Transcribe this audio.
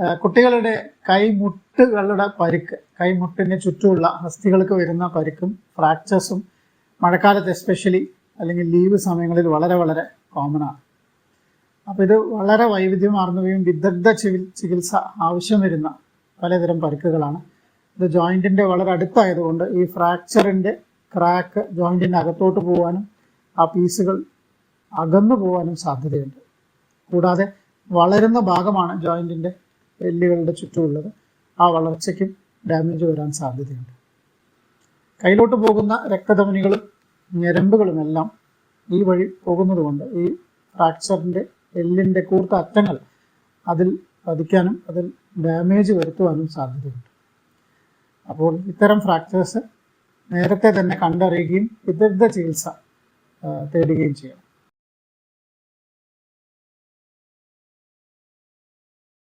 കുട്ടികളുടെ കൈമുട്ടുകളുടെ പരുക്ക് കൈമുട്ടിന് ചുറ്റുമുള്ള അസ്ഥികൾക്ക് വരുന്ന പരുക്കും ഫ്രാക്ചേഴ്സും മഴക്കാലത്ത് എസ്പെഷ്യലി അല്ലെങ്കിൽ ലീവ് സമയങ്ങളിൽ വളരെ വളരെ കോമൺ ആണ്. അപ്പോൾ ഇത് വളരെ വൈവിധ്യമാർന്നവയും വിദഗ്ധ ചികി ചികിത്സ ആവശ്യം വരുന്ന പലതരം പരുക്കുകളാണ്. ഇത് ജോയിന്റിന്റെ വളരെ അടുത്തായതുകൊണ്ട് ഈ ഫ്രാക്ചറിന്റെ ക്രാക്ക് ജോയിന്റിന്റെ അകത്തോട്ട് പോകാനും ആ പീസുകൾ അകന്നു പോകാനും സാധ്യതയുണ്ട്. കൂടാതെ വളരുന്ന ഭാഗമാണ് ജോയിന്റിന്റെ എല്ലുകളുടെ ചുറ്റുമുള്ളത് ആ വളർച്ചയ്ക്കും ഡാമേജ് വരാൻ സാധ്യതയുണ്ട്. കയ്യിലോട്ട് പോകുന്ന രക്തധമനികളും ഞരമ്പുകളുമെല്ലാം ഈ വഴി പോകുന്നതുകൊണ്ട് ഈ ഫ്രാക്ചറിന്റെ എല്ലിന്റെ കൂർത്ത അറ്റങ്ങൾ അതിൽ പതിക്കാനും അതിൽ ഡാമേജ് വരുത്തുവാനും സാധ്യതയുണ്ട്. അപ്പോൾ ഇത്തരം ഫ്രാക്ചേഴ്സ് നേരത്തെ തന്നെ കണ്ടറിയുകയും വിദഗ്ധ ചികിത്സ തേടുകയും ചെയ്യണം.